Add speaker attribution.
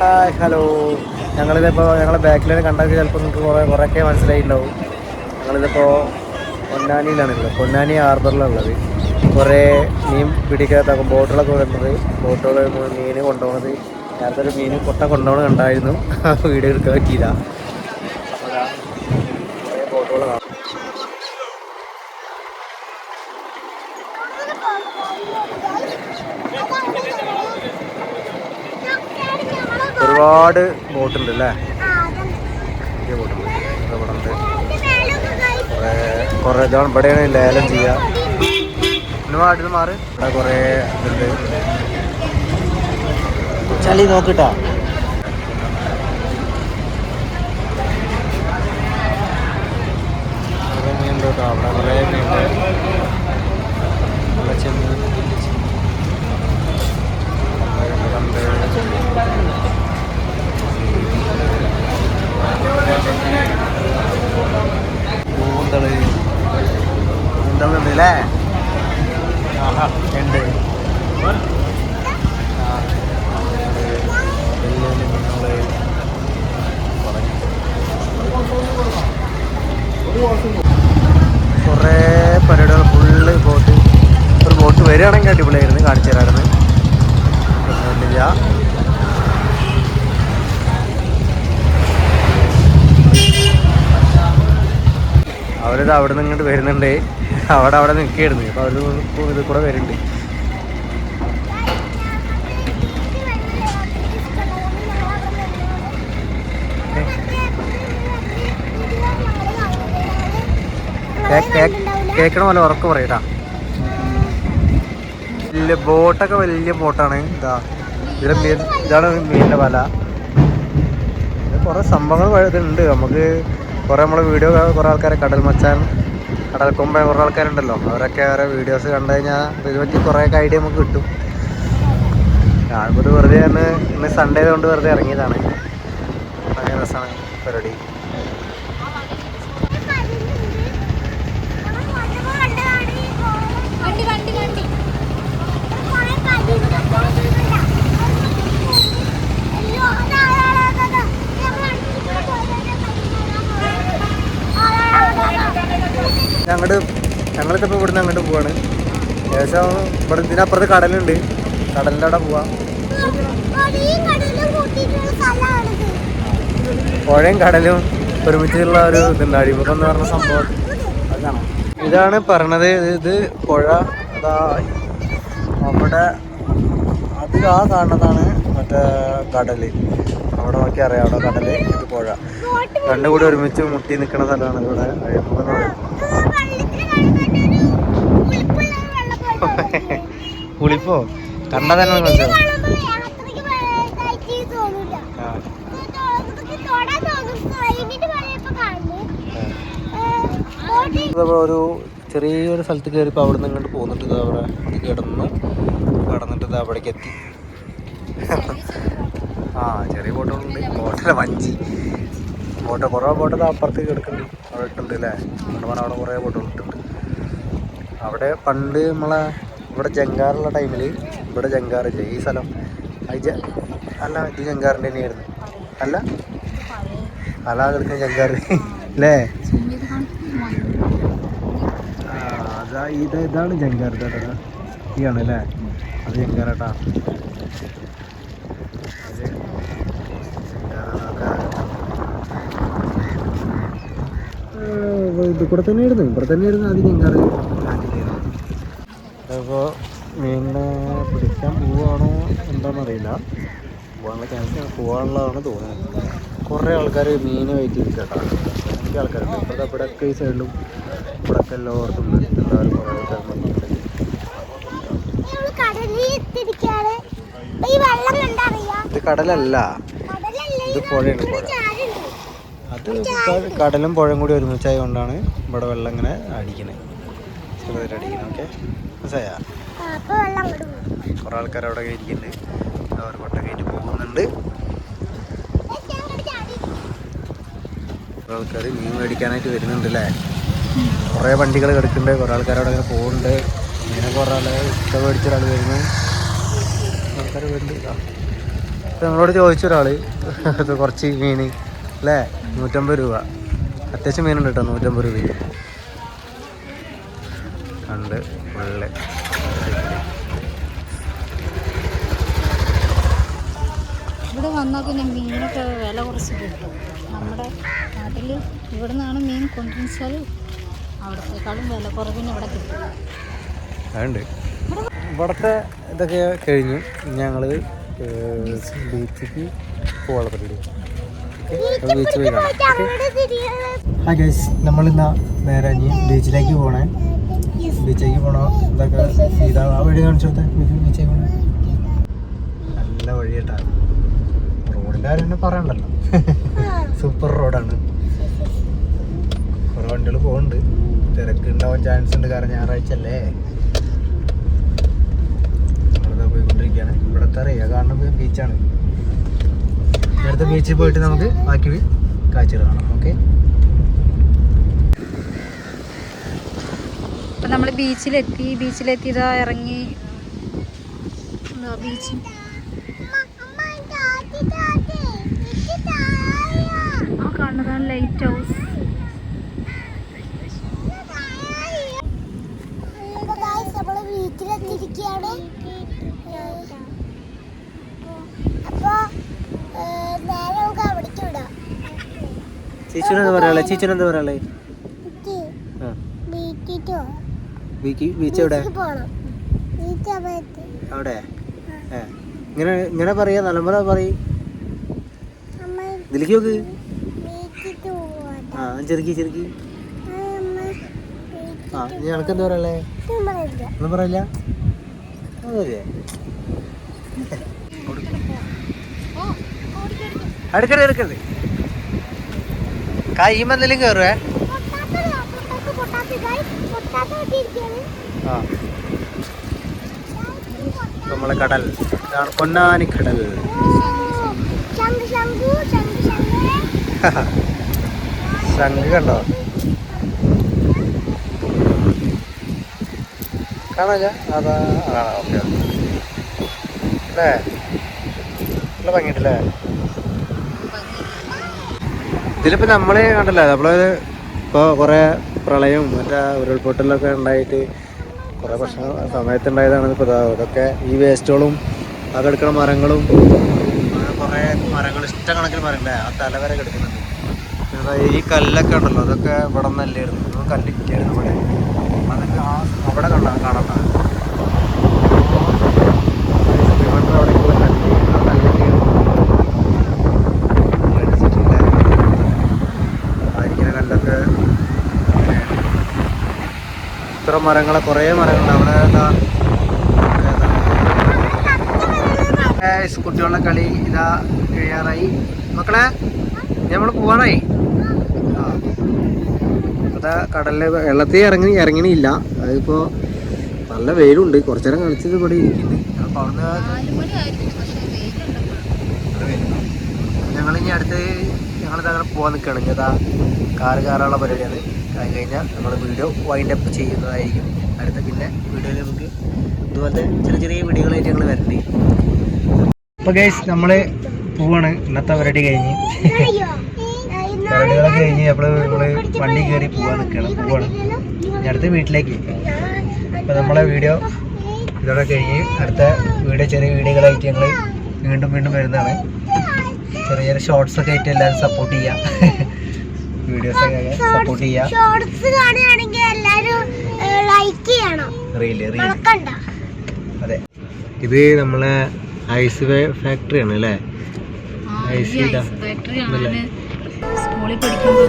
Speaker 1: Hi hello. ഞങ്ങളിതിപ്പോൾ ഞങ്ങളെ ബാക്കിൽ കണ്ടാൽ ചിലപ്പോൾ നിങ്ങൾക്ക് കുറേ കുറേയൊക്കെ മനസ്സിലായിട്ടുണ്ടാവും. ഞങ്ങളിതിപ്പോൾ പൊന്നാനിയിലാണുള്ളത്. പൊന്നാനി ഹാർബറിലുള്ളത്. കുറേ മീൻ പിടിക്കാത്ത ബോട്ടുകളൊക്കെ വരുന്നത്. ബോട്ടുകൾ മീൻ കൊണ്ടുപോകുന്നത്. നേരത്തെ ഒരു മീൻ കൊട്ട കൊണ്ടുപോകണം കണ്ടായിരുന്നു. വീഡിയോ എടുക്കാൻ പറ്റിയില്ല അപ്പോൾ ദാ കുറേ ബോട്ടുകൾ കാണാം ഒരുപാട് ബോട്ടുണ്ട് അല്ലേ? വലിയ ബോട്ടുണ്ട് ഇവിടെ ഉണ്ട്. കുറേ ഇതാണ് ഇവിടെയാണ് ലേലം ചെയ്യുക. പിന്നെ വാട്ടിൽ മാറി. ഇവിടെ കുറേ ഇതുണ്ട്. ചളി നോക്കിട്ടാ. അവിടെ കുറേ മീനുണ്ട് നല്ല ചെമ്മീൻ വലിയ ചെമ്മീൻ. ഇവിടെ ഉണ്ട്. കൂന്തൾ കൂന്തളുണ്ട് അല്ലേ ആഹാ ഉണ്ട് ആ, വലിയ വലിയ മീനുകൾ കുറേ പരിപാടികൾ ഫുള്ള് ബോട്ട് ഒരു ബോട്ട് വരികയാണെങ്കിൽ അടിപൊളിയായിരുന്നു കാണിച്ചു തരാമായിരുന്നു ഒന്നുമില്ല അവരിത് അവിടെ നിന്ന് ഇങ്ങോട്ട് വരുന്നുണ്ട്. അവിടെ അവിടെ നിൽക്കുകയായിരുന്നു. അപ്പോൾ അവർ ഇത് കൂടെ വരുന്നുണ്ട്. കേക്കണ പോലെ ഉറക്ക പറയട്ടാ. വലിയ ബോട്ടൊക്കെ വലിയ ബോട്ടാണ്. ഇതാ. ഇതിലെ മീൻ ഇതാണ് മീനിന്റെ വല. ഇത് കുറേ സംഭവങ്ങൾ ഉണ്ട് നമുക്ക് കുറേ നമ്മൾ വീഡിയോ കുറേ ആൾക്കാരെ കടൽ മച്ചാൻ കടൽ കൊമ്പ കുറേ ആൾക്കാരുണ്ടല്ലോ. അവരൊക്കെ അവരെ വീഡിയോസ് കണ്ടു കഴിഞ്ഞാൽ ഇതുപറ്റി കുറേയൊക്കെ കുറേ ഐഡിയ നമുക്ക് കിട്ടും. ഞാനിപ്പോൾ വെറുതെ ഇന്ന് സൺഡേ കൊണ്ട് വെറുതെ ഇറങ്ങിയതാണ്. ഭയങ്കര രസമാണ് പരിപാടി
Speaker 2: വണ്ടി വണ്ടി വണ്ടി
Speaker 1: ഞങ്ങോട്ട് ഇവിടുന്ന് അങ്ങോട്ട് പോവാണ്. ഏകദേശം ഇവിടെ ഇതിനപ്പുറത്ത് കടലുണ്ട്. കടലിന്റെ അവിടെ പോവാം. പുഴയും കടലും ഒരുമിച്ചുള്ള ഒരു ഇതുണ്ട്. അഴിമുഖം എന്ന് പറഞ്ഞ സംഭവം. അതാണ് ഇതാണ് പറഞ്ഞത് ഇത് പുഴ. അതാ അവിടെ അത് ആ കാണുന്നതാണ് മറ്റേ കടൽ. അവിടെ നോക്കി അറിയാം. അവിടെ കടൽ ഇത് പുഴ. രണ്ടും കൂടി ഒരുമിച്ച് മുട്ടി നിൽക്കുന്ന സ്ഥലമാണ് ഇവിടെ. പുളിപ്പോ? കണ്ടതന്നെ ഒരു ചെറിയൊരു സ്ഥലത്ത് കയറിയപ്പോൾ അവിടെ നിന്ന് ഇങ്ങോട്ട് പോന്നിട്ട് ഇതാ അവിടെ കിടന്ന്. കടന്നിട്ട് ഇതാ അവിടേക്ക് എത്തി. ആ ചെറിയ ബോട്ടുകളുണ്ട്. ബോട്ടല വഞ്ചി. ബോട്ട് കുറേ ബോട്ട് അപ്പുറത്തേക്ക് എടുക്കുന്നുണ്ട് അവിടെ ഇട്ടുണ്ട് അല്ലേ പറഞ്ഞാൽ അവിടെ കുറേ ഇട്ടുണ്ട് അവിടെ പണ്ട് നമ്മളെ ഇവിടെ ജങ്കാറുള്ള ടൈമിൽ ഇവിടെ ജങ്കാറില്ല ഈ സ്ഥലം. അത് ജ അല്ല ഇത് ജങ്കാറിന്റെ തന്നെയായിരുന്നു. അല്ല? അല്ല കിടക്കുന്ന ജങ്കാറ്. അല്ലേ അതാ ഇത് ഇതാണ് ജങ്കാർ ഇതാ ഈ ആണല്ലേ അത് ജങ്കാറേട്ടാ അത് ജങ്കാറ് നോക്കാം. ഇത് കൂടെ തന്നെ ഇടുന്നു ഇവിടെ തന്നെ ഇടുന്നു അത് ജങ്കാറ് അപ്പോൾ മീനിനെ പിടിക്കാൻ പോവുകയാണോ എന്താണെന്നറിയില്ല പോകാനുള്ള ചാൻസ് പോകാനുള്ളതാണ് തോന്നുന്നത് കുറേ ആൾക്കാർ മീൻ വെയിറ്റ് കേട്ടോ എനിക്ക് ആൾക്കാരുണ്ട്. ഇവിടെ ഇവിടെയൊക്കെ ഈ സൈഡിലും ഇവിടെയൊക്കെ ഉണ്ട്. എല്ലാവരും കുറേ ആൾക്കാർ ഇത് കടലല്ല. ഇത് പുഴയാണ് പുഴ. അത് കടലും പുഴയും കൂടി ഒരുമിച്ചായത് കൊണ്ടാണ് ഇവിടെ വെള്ളം ഇങ്ങനെ അടിക്കുന്നത് ചെറുതായിട്ട് അടിക്കുന്നത് ഓക്കെ മനസ്സിലായ? കുറേ ആൾക്കാർ അവിടെ ഇരിക്കുന്നുണ്ട്. അവർ കൊട്ട കയറ്റി പോകുന്നുണ്ട്. കുറേ ആൾക്കാർ മീൻ മേടിക്കാനായിട്ട് വരുന്നുണ്ട് അല്ലേ? കുറേ വണ്ടികൾ കിടക്കുന്നുണ്ട്. കുറേ ആൾക്കാർ അവിടെ ഇങ്ങനെ പോകുന്നുണ്ട്. ഇങ്ങനെ കുറേ ആൾ ഇഷ്ടം മേടിച്ച ഒരാൾ വരുന്നു. ആൾക്കാർ വരുന്നുണ്ട്. ഇതാ നമ്മളോട് ചോദിച്ച ഒരാൾ കുറച്ച് മീൻ അല്ലേ നൂറ്റമ്പത് രൂപ. അത്യാവശ്യം മീനുണ്ട് കേട്ടോ നൂറ്റമ്പത് രൂപ കണ്ട് വെള്ള
Speaker 3: ഇവിടെ വന്നാൽ പിന്നെ മീനൊക്കെ വില കുറച്ച് കിട്ടും. നമ്മുടെ നാട്ടിൽ ഇവിടെ നിന്നാണ് മീൻ കൊണ്ടുവച്ചാൽ അവിടത്തേക്കാളും വില കുറവിന് ഇവിടെ കിട്ടും.
Speaker 1: അതുണ്ട്. ഇവിടുത്തെ ഇതൊക്കെ കഴിഞ്ഞു. ഞങ്ങൾ ബീച്ചിക്ക് പോകാൻ പരിപാടി ബീച്ച് പോയി കാണാം ഗൈസ് നമ്മളിന്ന് നേരെ ഇനി ബീച്ചിലേക്ക് പോണേ. ബീച്ചിലേക്ക് പോണോ? ഇതൊക്കെ ഇതാ ആ വഴി കാണിച്ചോട്ടെ ബീച്ചിലേക്ക് പോണേ. നല്ല വഴി കേട്ടാ. റോഡിന്റെ കാര്യം തന്നെ പറയണ്ടല്ലോ. സൂപ്പർ റോഡാണ് കുറേ വണ്ടികൾ പോകുന്നുണ്ട് തിരക്ക് ഉണ്ടാവാൻ ചാൻസ് ഉണ്ട് കാരണം ഞായറാഴ്ച അല്ലേ? നമ്മളിതാ പോയിക്കൊണ്ടിരിക്കുകയാണ് ഇവിടുത്തെ അറിയാം. കാണുന്നത് ബീച്ചാണ് അടുത്ത ബീച്ചിൽ പോയിട്ട് നമുക്ക് ബാക്കി കാഴ്ചകൾ കാണാം. ഓക്കെ
Speaker 3: അപ്പം നമ്മൾ ബീച്ചിലെത്തി. ബീച്ചിലെത്തി ഇതാ ഇറങ്ങി. എന്താ ബീച്ച്. ആ കാണുന്നതാണ് ലൈറ്റ് ഹൗസ്
Speaker 2: വീട്ടിലെത്തിയിരിക്കുകയാണ് അപ്പൊ ഏഹ്, നേരെ നമുക്ക് അവിടേക്ക് വിടാം
Speaker 1: ചേച്ചിനെന്താ പറയാളെ ചേച്ചിനെന്താ പറയാളെ ബീച്ച് എവിടെ അവിടെ? ഇങ്ങനെ ഇങ്ങനെ പറയാ നിലമ്പറ പറയും. ഇതിലേക്ക് നോക്ക്. ആ ചെറുക്കി ചെറുക്കി. ആ ഇനി എനക്ക് എന്താ
Speaker 2: വീട്ടിൽ
Speaker 1: ഒന്നും പറയില്ല? അടുക്കരുത് എടുക്കരുത്. കൈമ എന്തെങ്കിലും കയറുവേ ആ. നമ്മളെ കടൽ. ഇതാണ് പൊന്നാനി കടൽ. ശംഖ് കണ്ടോ? കാണാല്ല? അതാ ആ ഓക്കെ. അല്ലേ? നല്ല ഭംഗിയുണ്ടല്ലേ? ഇതിലിപ്പോ നമ്മളെ കണ്ടല്ലോ നമ്മൾ ഇപ്പൊ കൊറേ പ്രളയവും മറ്റേ ഉരുൾപൊട്ടലൊക്കെ ഉണ്ടായിട്ട് കുറെ പ്രശ്നം സമയത്തുണ്ടായതാണ് ഇപ്പൊ ഇതാ ഇതൊക്കെ ഈ വേസ്റ്റുകളും അത് കിടക്കുന്ന മരങ്ങളും കുറെ മരങ്ങൾ ഇഷ്ടക്കണക്കിന് മരങ്ങളെ ആ തല വരെ കിടക്കുന്നുണ്ട് ഈ കല്ലൊക്കെ ഉണ്ടല്ലോ അതൊക്കെ ഇവിടെ നല്ലായിരുന്നു ഇതൊന്നും കല്ലില്ലായിരുന്നു ഇവിടെ. അതൊക്കെ ആ അവിടെ കണ്ടാണ് കാണണ്ട അവിടേക്കുള്ള കല്ല് ആ കല്ലൊക്കെ അടിച്ചിട്ടില്ല ആയിരിക്കുന്ന കല്ലൊക്കെ ഇത്ര മരങ്ങളെ കുറേ മരങ്ങളുണ്ട്. അവിടെ എന്താ കുട്ടികളുടെ കളി ഇതാ കഴിയാറായി. മക്കളെ നമ്മൾ പോവാറായി. ആ. കടലിലെ വെള്ളത്തിൽ ഇറങ്ങി ഇറങ്ങണില്ല. അതിപ്പോ നല്ല വെയിലുണ്ട്. കുറച്ചു നേരം കളിച്ചത് ഇവിടെ ഇരിക്കുന്നുണ്ട് അപ്പൊ അവിടുന്ന് ഞങ്ങളിനി അടുത്ത് ഞങ്ങളിത് അങ്ങനെ പോകാൻ നിൽക്കുകയാണ് ഇനി കാറ് കയറാനുള്ള പരിപാടിയാണ്. അത് കഴിഞ്ഞാൽ നമ്മൾ വീഡിയോ വൈൻഡ് അപ്പ് ചെയ്യുന്നതായിരിക്കും. അടുത്ത പിന്നെ വീഡിയോയിൽ നമുക്ക് ഇതുപോലത്തെ ചെറിയ ചെറിയ വീഡിയോകളായിട്ട് ഞങ്ങൾ വരണ്ടേ. അപ്പോൾ ഗൈസ് നമ്മൾ പോവാണ്. ഇന്നത്തെ പരിപാടി കഴിഞ്ഞ്. പരിപാടികളൊക്കെ കഴിഞ്ഞ് അപ്പോൾ നമ്മൾ വണ്ടി കയറി പോകാൻ നിൽക്കുകയാണ് പോവാണ്. അടുത്ത വീട്ടിലേക്ക്. അപ്പോൾ നമ്മളെ വീഡിയോ ഇതോടെ കഴിഞ്ഞ് അടുത്ത വീഡിയോ ചെറിയ വീഡിയോകളായിട്ട് ഞങ്ങൾ വീണ്ടും വീണ്ടും വരുന്നതാണ്. ചെറിയ ചെറിയ ഷോർട്സൊക്കെ ആയിട്ട് എല്ലാവരും സപ്പോർട്ട് ചെയ്യാം. വീഡിയോസ് സപ്പോർട്ട് ചെയ്യാം.
Speaker 2: ഷോർട്സ് കാണുകയാണെങ്കിൽ എല്ലാവരും ലൈക്ക് ചെയ്യണം.
Speaker 1: റീൽ
Speaker 2: റീൽ
Speaker 1: അതെ. ഇത് നമ്മളെ ഐസ് ഫാക്ടറി ആണ് അല്ലേ? ഐസ്
Speaker 3: ഫാക്ടറി ആണ്. സ്കൂളിൽ പഠിക്കുമ്പോൾ.